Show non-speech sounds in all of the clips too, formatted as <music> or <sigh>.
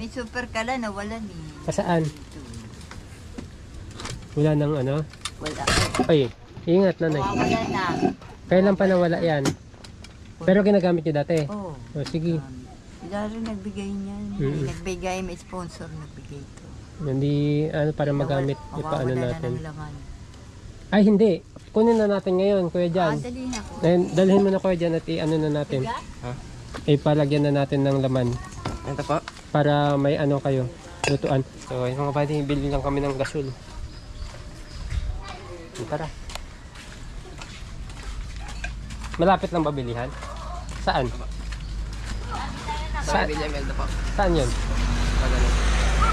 May super kala na wala ni. Saan? Ito. Wala nang ano? Wala. Ay, ingat nanay. Wala na. Kailan pa nawala yan? Pero ginagamit nyo dati? Oo. O sige. Um, rin nagbigay niyan. Mm. Nagbigay, may sponsor nagbigay ito. Hindi, ano, para magamit, ipaano na natin. laman. Ay, hindi. Kunin na natin ngayon, Kuya Ah, Jan. dali na ko. Eh, dalhin mo na Kuya Jan at i-ano na natin. Tiga? Ipalagyan na natin ng laman Ito po. Para may ano kayo, lutuan. So, yung mga buddy, bili lang kami ng gasol. Tara. Malapit lang babilihan? Saan? Sa Sa, William Elda po. saan yun?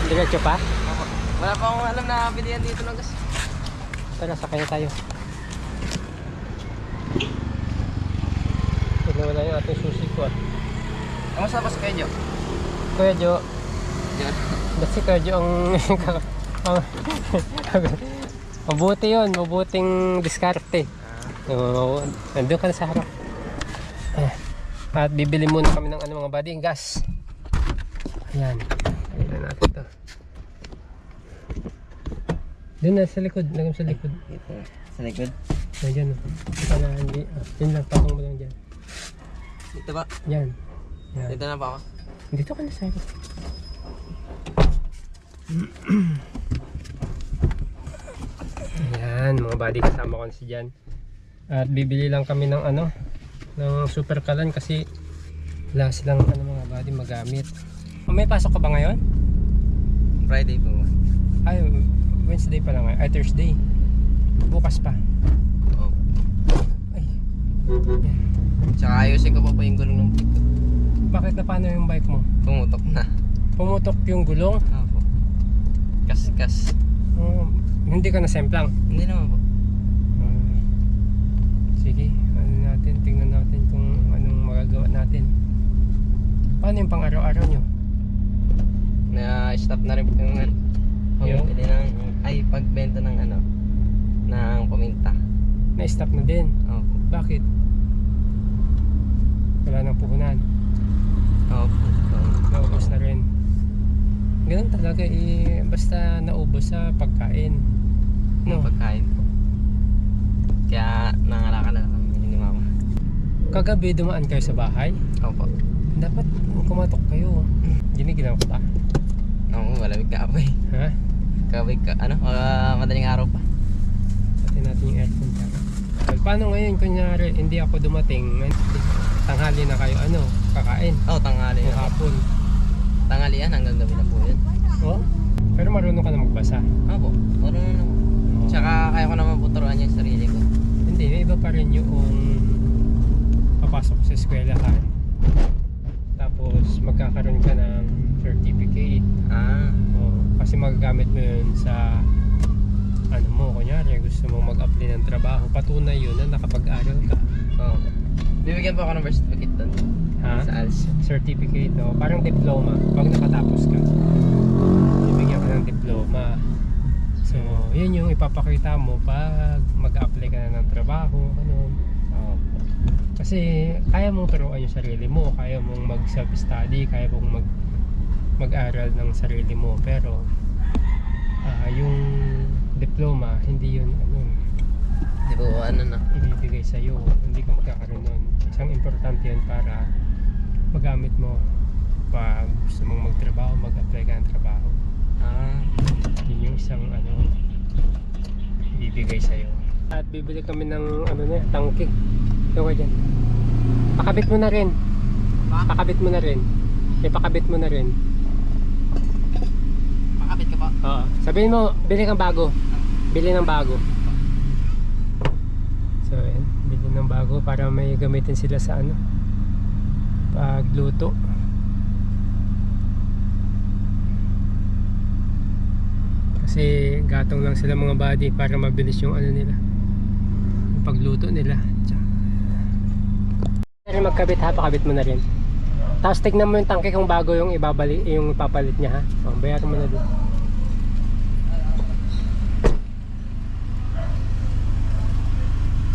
Diretso pa? Wala pa akong alam na bilihan dito ng gas. Tara, sakay na tayo. Ito wala yung ating susi ko ah. Kamusta po sa kayo? Kuya Jo, Diyan. ba't si Kuya Jo ang... <laughs> ang mabuti yun, mabuting diskarte. Oo, nandun ka na sa harap. Ah, At bibili muna kami ng ano mga buddy, yung gas. Ayan. Ayan na natin to. Doon na sa likod, lagam sa likod. Dito. Sa likod. Ayan. oh. Para hindi, ah, yun lang, patong mo lang dyan. Dito ba? Yan. Yan. Dito na ba ako? Dito ka na sa harap. Ayan, mga buddy kasama ko na si Jan. At bibili lang kami ng ano, ng super kalan kasi wala silang ano mga buddy magamit. Oh, may pasok ka ba ngayon? Friday po. Ay, Wednesday pa lang ngayon. Ay, Thursday. Bukas pa. Oo. Ay. Yan. Tsaka ayusin ko pa po yung gulong ng ko. Bakit na paano yung bike mo? Pumutok na. Pumutok yung gulong? Opo. Kas, kas. Oh, hindi ka na semplang. Hindi naman po. Ah, sige, ano natin, tingnan natin kung anong magagawa natin. Paano yung pang araw-araw nyo? Na-stop na rin po yung ano. Pagpili ng, ay pagbenta ng ano, ng paminta. Na-stop na din. Opo. Bakit? Wala nang puhunan. Opo. Naubos na rin. Ganun talaga eh, basta naubos sa pagkain. No. Pagkain po. Kaya nangalaka na lang kami ni mama. Kagabi dumaan kayo sa bahay. Opo. Dapat kumatok kayo. Ginigilaw ka ba? Oo, malamig ka po eh. Ha? Kabig ka, ano, uh, madaling araw pa. Pati natin yung aircon. Well, paano ngayon kunyari hindi ako dumating tanghali na kayo ano kakain oh, tanghali o na. hapon Tanghali yan, hanggang gabi na po yun. oh pero marunong ka na magbasa Opo, marunong na po. Tsaka kaya ko naman po turuan yung sarili ko. hindi may iba pa rin yung papasok sa eskwelahan tapos magkakaroon ka ng certificate Ah, oh, kasi magagamit mo yun sa ano mo kunyari gusto mo mag-apply ng trabaho patunay yun na nakapag-aral ka. Bibigyan po ako ng birth certificate doon. ha? Sa ALS. certificate o parang diploma pag nakatapos ka bibigyan ka ng diploma so yun yung ipapakita mo pag mag-apply ka na ng trabaho ano Oo. kasi kaya mong turuan yung sarili mo kaya mong mag self study kaya mong mag mag-aral ng sarili mo pero ah, yung diploma hindi yun ano Di ano na. ibibigay sa iyo hindi ka magkakaroon nun isang importante yun para magamit mo pag gusto mong magtrabaho mag-apply ka ng trabaho. Ah, yun yung isang ano ibibigay sa iyo at bibili kami ng ano na tangke. Ito ka dyan. Pakabit mo na rin. Pakabit mo na rin. Ipakabit mo na rin. Makapit ka po. Oo. Sabihin mo, bili kang bago. Bili ng bago. So, ayan. Bili bago para may gamitin sila sa ano. Pagluto. Kasi gatong lang sila mga body para mabilis yung ano nila. Yung pagluto nila. Pero magkabit ha, pakabit mo na rin. Tapos tignan mo yung tangke kung bago yung ibabalik, yung ipapalit niya ha. O, bayaran mo na din.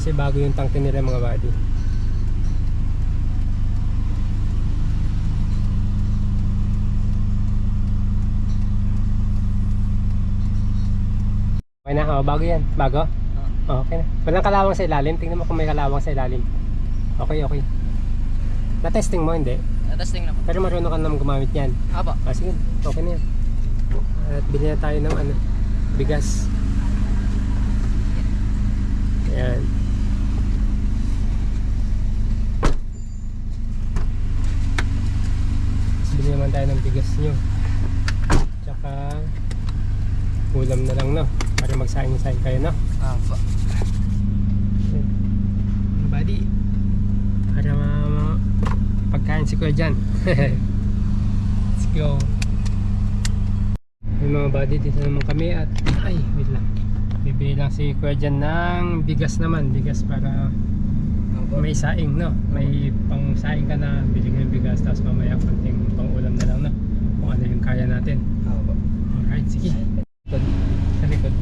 kasi bago yung tangke nila mga buddy. Okay na? Oh, bago yan. Bago? Oh. okay na. Walang kalawang sa ilalim. Tingnan mo kung may kalawang sa ilalim. Okay okay. Na-testing mo hindi? Na-testing naman. Pero marunong ka naman gumamit yan apo. Ah, sige. Okay na yan. At bili na tayo ng ano bigas. Ayan. Naman tayo ng bigas nyo. Tsaka ulam na lang, no? Para magsaing-saing kayo, no? Apo. Mga buddy. Para ma- pagkain si Kuya dyan. <laughs> Let's go. May mga buddy dito naman kami at ay wait lang. Bibili lang si Kuya dyan ng bigas naman. Bigas para may saing no. May pang saing ka na bili ng bigas tapos mamaya konting pang ulam na lang no. Kung ano yung kaya natin. Apo. Alright, sige. Sa likod.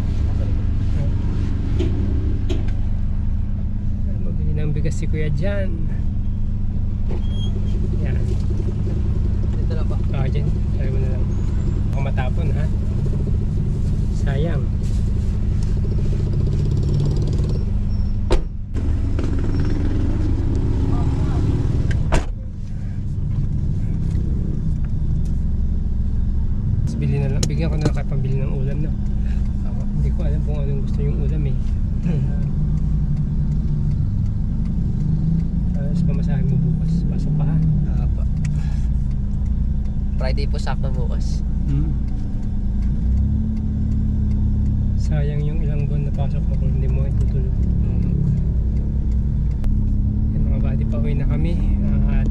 Mabili ng bigas si Kuya dyan. Yan. Dito na po. Ah, dyan. Try mo na lang. Ako matapon ha. Sayang. Tapos bili na lang. Bigyan ko na lang kayo pambili ng ulam na. Apo. Hindi ko alam kung anong gusto yung ulam eh. <clears throat> Tapos pamasahin mo bukas. Pasok ka ha. Apo. Friday po sakto bukas. Hmm. Sayang yung ilang buwan na pasok mo kung hindi mo itutulog. Yan mga buddy, pauwi na kami. At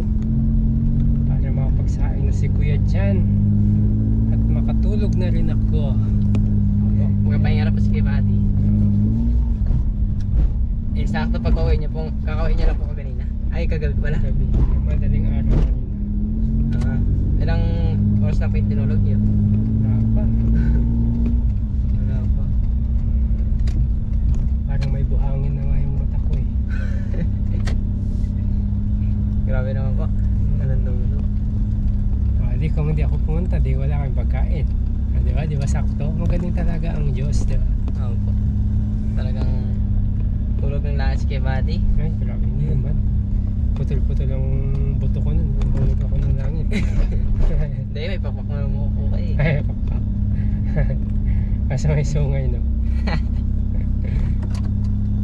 para makapagsaing na si Kuya dyan. At makatulog na rin ako. Mga pahinga po si Kibati. Eh, sakto pag uwi niya po, kakauwi niya lang po ako kanina. Ay, kagabi pala. Gabi, madaling araw kanina. Ah, ilang oras na po yung tinulog niyo? Napa, Wala pa. parang may buhangin na nga yung mata ko eh. <laughs> Grabe naman po. Di kung hindi ako pumunta, di wala kang pagkain. Ah, di ba? Di ba sakto? Magaling talaga ang Diyos, di ba? Oo po. Talagang tulog ng lahat si Kibati. Ay, grabe hindi naman. Putol-putol ang buto ko nun. Hulog ako ng langit. <laughs> Hindi, may papak na mo po kayo. eh. Ay, papak. <laughs> Asa may sungay, no? <laughs>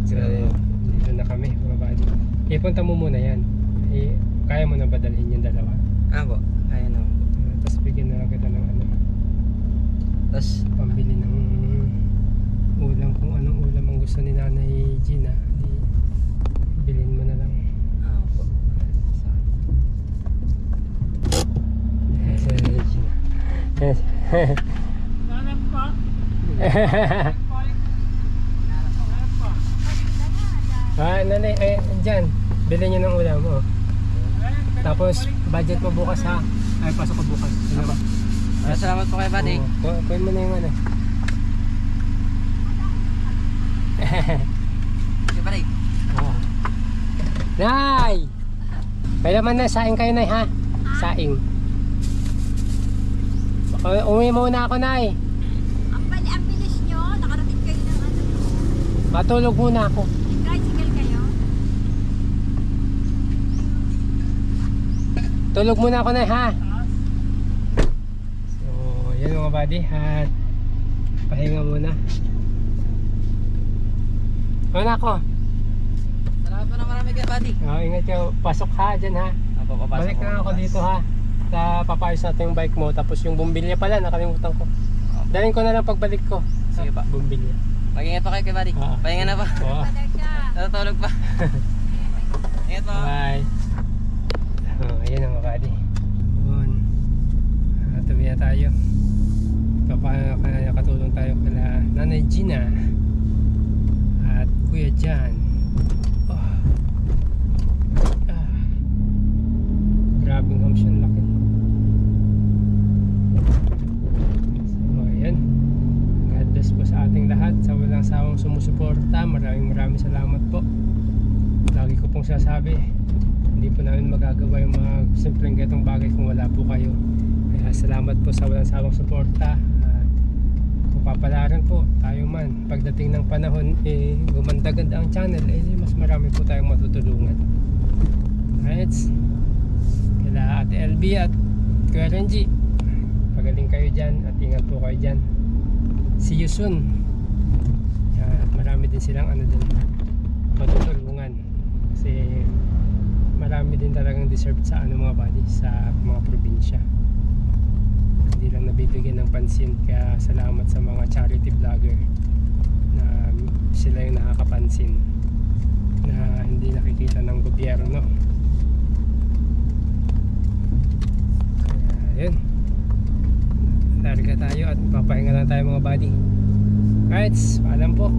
so, dito na kami, mga buddy. Ipunta mo muna yan. Eh, kaya mo na ba dalhin yung dalawa? Ah po, kaya naman po. Uh, Tapos bigyan na lang kita ng ano, Tapos, pambili ng ulam kung anong ulam ang gusto ni Nanay Gina. Di, bilhin mo na lang. ah po. Sa Nanay Gina. Yes. Ah, nanay, eh, dyan. Bilhin nyo ng ulam mo. Tapos, budget mo bukas ha. Ay, pasok ko bukas. Ba? Ah, salamat po kay Buddy. Oo, kuhin mo na yung ano. <laughs> Sige, Buddy. Oo. Nay! May laman na, saing kayo, Nay, ha? Saing. Uwi muna ako, Nay. Ang, bali, ang bilis nyo, nakarating kayo ng ano. Matulog muna ako. Tricycle kayo. Tulog muna ako, Nay, ha? So, yan mga buddy, at pahinga muna. Ano ako? Salamat po na marami kay Buddy. Oh, ingat kayo. Pasok ha, dyan ha. Apo, papasok Balik na ako dito ha. Sa papayos natin yung bike mo. Tapos yung bumbilya pala, nakalimutan ko. Dalhin ko na lang pagbalik ko. Sige pa. Bumbilya. Mag-ingat po kayo kay Buddy. Ah. Pahinga na po. <laughs> Oo. Siya. Natutulog pa. <laughs> Ingat po. Bye. Oh, ayan ang mga buddy. Yun. Ah, na tayo. Papakatulong tayo kala Nanay Gina at Kuya Jan. Oh. Ah. Grabing hams yung laki. So, ayan. God bless po sa ating lahat sa walang sawang sumusuporta. Maraming maraming salamat po. Lagi ko pong sasabi, hindi po namin magagawa yung mga simpleng ganitong bagay kung wala po kayo. Kaya salamat po sa walang sawang suporta. At pagpapalaran po tayo man. Pagdating ng panahon eh gumanda-ganda ang channel eh mas marami po tayong matutulungan. Right kila Ate LB at Kuya pagaling kayo dyan at ingat po kayo dyan. See you soon. At marami din silang ano din matutulungan. Kasi marami din talagang deserved sa ano mga body sa mga probinsya hindi lang nabibigyan ng pansin kaya salamat sa mga charity vlogger na sila yung nakakapansin na hindi nakikita ng gobyerno. Kaya yun larga tayo at papahinga lang tayo mga buddy. Alright paalam po